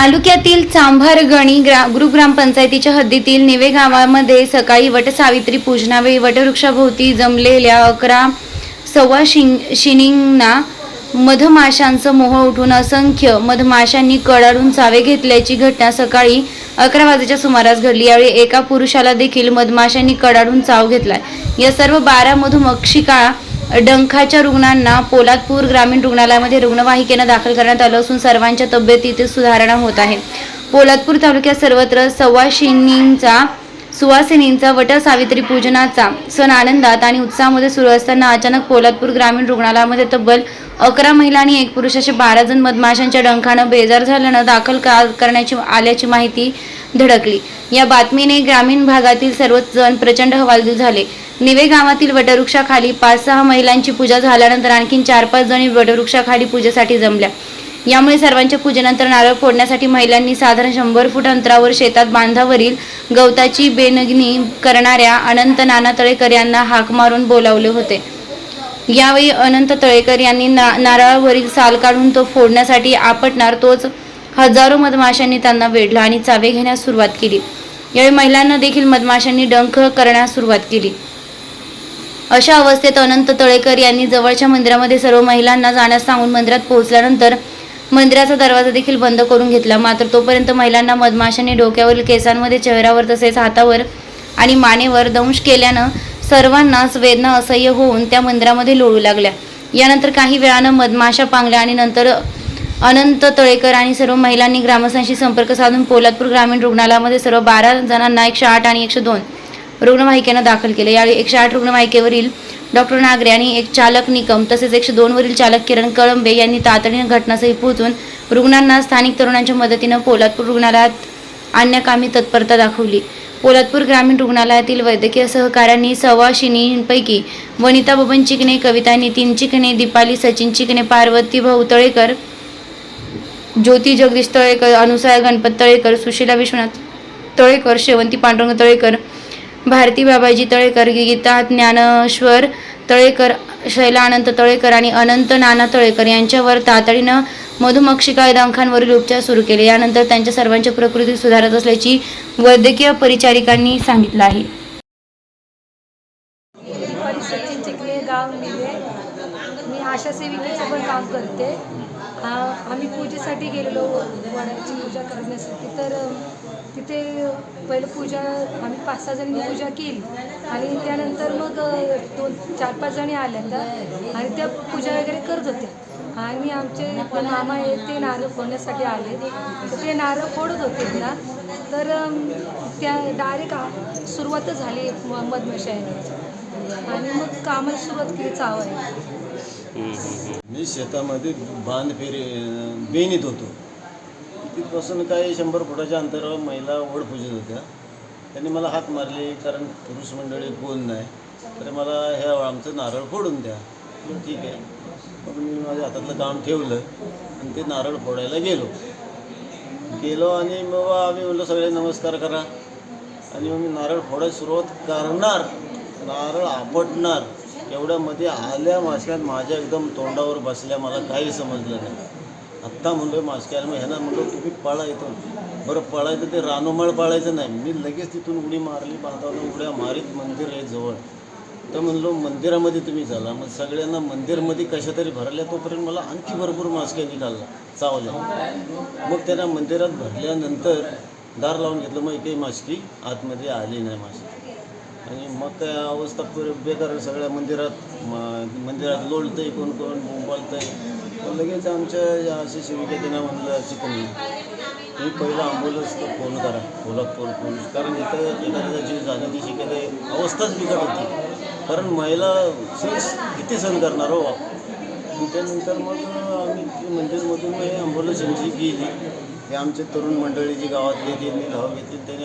तालुक्यातील चांभारगणी ग्रा ग्रुप ग्रामपंचायतीच्या हद्दीतील निवे गावामध्ये सकाळी वटसावित्री पूजनावेळी वटवृक्षाभोवती जमलेल्या अकरा सव्वा शिंग शिनिंगना मधमाशांचं मोह उठून असंख्य मधमाशांनी कडाडून चावे घेतल्याची घटना सकाळी अकरा वाजेच्या सुमारास घडली. यावेळी एका पुरुषाला देखील मधमाशांनी कडाडून चाव घेतला या सर्व बारा मधुमक्षिका डंखाच्या रुग्णांना पोलादपूर ग्रामीण रुग्णालयामध्ये रुग्णवाहिकेनं दाखल करण्यात आलं असून सर्वांच्या तब्येतीतील सुधारणा होत आहे. पोलादपूर तालुक्यात सर्वत्र सव्वाशिनींचा सुवासिनींचा वट सावित्री पूजनाचा सण आनंदात आणि उत्साहामध्ये सुरू असताना अचानक पोलादपूर ग्रामीण रुग्णालयामध्ये तब्बल अकरा महिला आणि एक पुरुष असे बारा जण मधमाशांच्या डंखानं बेजार झाल्यानं दाखल का- करण्याची आल्याची माहिती धडकली. या बातमीने ग्रामीण भागातील सर्वच जण प्रचंड हवालदिल झाले. निवे गावातील वटवृक्षाखाली पाच सहा महिलांची पूजा झाल्यानंतर आणखी चार पाच जणी वटवृक्षाखाली पूजेसाठी जमल्या. यामुळे सर्वांच्या पूजेनंतर नारळ फोडण्यासाठी महिलांनी साधारण शंभर फूट अंतरावर शेतात बांधावरील गवताची बेनगणी करणाऱ्या अनंत नाना तळेकर यांना हाक मारून बोलावले होते. यावेळी अनंत तळेकर यांनी ना नारळावरील साल काढून तो फोडण्यासाठी आपटणार तोच हजारो मधमाशांनी त्यांना वेढला आणि चावे घेण्यास सुरुवात केली. यावेळी महिलांना देखील मधमाशांनी डंख करण्यास सुरुवात केली. अशा अवस्थेत अनंत तळेकर यांनी जवळच्या मंदिरामध्ये सर्व महिलांना जाण्यास सांगून मंदिरात पोहोचल्यानंतर मंदिराचा दरवाजा देखील बंद करून घेतला. मात्र तोपर्यंत महिलांना मधमाशांनी डोक्यावरील केसांमध्ये चेहऱ्यावर तसेच हातावर आणि मानेवर दंश केल्यानं सर्वांनाच वेदना असह्य होऊन त्या मंदिरामध्ये लोळू लागल्या. यानंतर काही वेळानं मधमाशा पांगल्या आणि नंतर अनंत तळेकर आणि सर्व महिलांनी ग्रामस्थांशी संपर्क साधून पोलादपूर ग्रामीण रुग्णालयामध्ये सर्व बारा जणांना एकशे आठ आणि एकशे दोन रुग्णवाहिकेनं दाखल केले. यावेळी एकशे आठ रुग्णवाहिकेवरील डॉक्टर नागरे आणि एक चालक निकम तसेच एकशे दोनवरील चालक किरण कळंबे यांनी तातडीनं घटनास्थळी पोहोचून रुग्णांना स्थानिक तरुणांच्या मदतीनं पोलादपूर रुग्णालयात आणण्याकामी तत्परता दाखवली. पोलादपूर ग्रामीण रुग्णालयातील वैद्यकीय सहकाऱ्यांनी सव्वाशिनींपैकी वनिता बबन चिकणे कविता नितीन चिकणे दीपाली सचिन चिकणे पार्वती भाऊ तळेकर ज्योती जगदीश तळेकर अनुसया गणपत तळेकर सुशीला विश्वनाथ तळेकर शेवंती पांडुरंग तळेकर भारती बाबाजी तळेकर गीता ज्ञानेश्वर तळेकर शैला अनंत तळेकर आणि अनंत नाना तळेकर यांच्यावर तातडीनं मधुमक्षिका दंखांवरील उपचार सुरू केले. यानंतर त्यांच्या सर्वांच्या प्रकृती सुधारत असल्याची वैद्यकीय परिचारिकांनी सांगितलं आहे. गाव मी आशा सेविकेचं पण काम करते. हा आम्ही पूजेसाठी गेलेलो वडाची पूजा करण्यासाठी. तर तिथे पहिलं पूजा आम्ही पाच सहा जणी पूजा केली. आणि त्यानंतर मग दोन चार पाच जणी आल्या त्या आणि त्या पूजा वगैरे करत होत्या आणि आमचे मामा आहेत ते नारळ फोडण्यासाठी आले. ते नारळ फोडत होते ना. तर त्या डायरेक्ट सुरुवातच झाली म- मधमाशा आणि मग कामाला सुरुवात केली चावायला मी शेतामध्ये बांध फेरी बेनीत होतो. तिथपासून काही शंभर फुटाच्या अंतरावर महिला ओढ पूजत होत्या. त्यांनी मला हात मारले कारण पुरुष मंडळी कोण नाही. तर मला ह्या आमचं नारळ फोडून द्या. ठीक आहे. मग मी माझ्या हातातलं काम ठेवलं आणि ते नारळ फोडायला गेलो. गेलो आणि मग आम्ही म्हणलं सगळे नमस्कार करा. आणि मग मी नारळ फोडायला सुरुवात करणार. नारळ आपटणार. एवढ्यामध्ये आल्या माशक्यात माझ्या एकदम तोंडावर बसल्या मला काही समजलं नाही. आत्ता म्हणलो मास्क्याला मग ह्यांना म्हणलो तुम्ही पळा इथून. बरं पळायचं ते रानोमाळ पळायचं नाही. मी लगेच तिथून उडी मारली पाहताना उड्या मारीत मंदिर आहे जवळ. तर म्हणलो मंदिरामध्ये तुम्ही चला. मग सगळ्यांना मंदिरमध्ये कशा तरी भरल्या तोपर्यंत मला आणखी भरपूर मास्क्या निघाला चावल्या. मग त्यांना मंदिरात भरल्यानंतर दार लावून घेतलं मग एकही मास्की आतमध्ये आली नाही मास्की. आणि मग काय अवस्था बेकार सगळ्या मंदिरात म- मंदिरात लोळतंय कोण कोण बोलतंय मग लगेच आमच्या अशी सेविका त्यांना म्हणलं चिकनी तुम्ही पहिला ॲम्ब्युलन्सला फोन करा. कोल्हापूर पोलीस कारण इथं एखाद्या जीव जाण्याची शक्यता अवस्थाच बिघड होती. कारण महिला सीस किती सहन करणार हो त्यानंतर मग आम्ही मंदिरमधून हे ॲम्ब्युलन्स यांची गेली. हे आमचे तरुण मंडळी जी गावातली त्यांनी धाव घेतली त्यांनी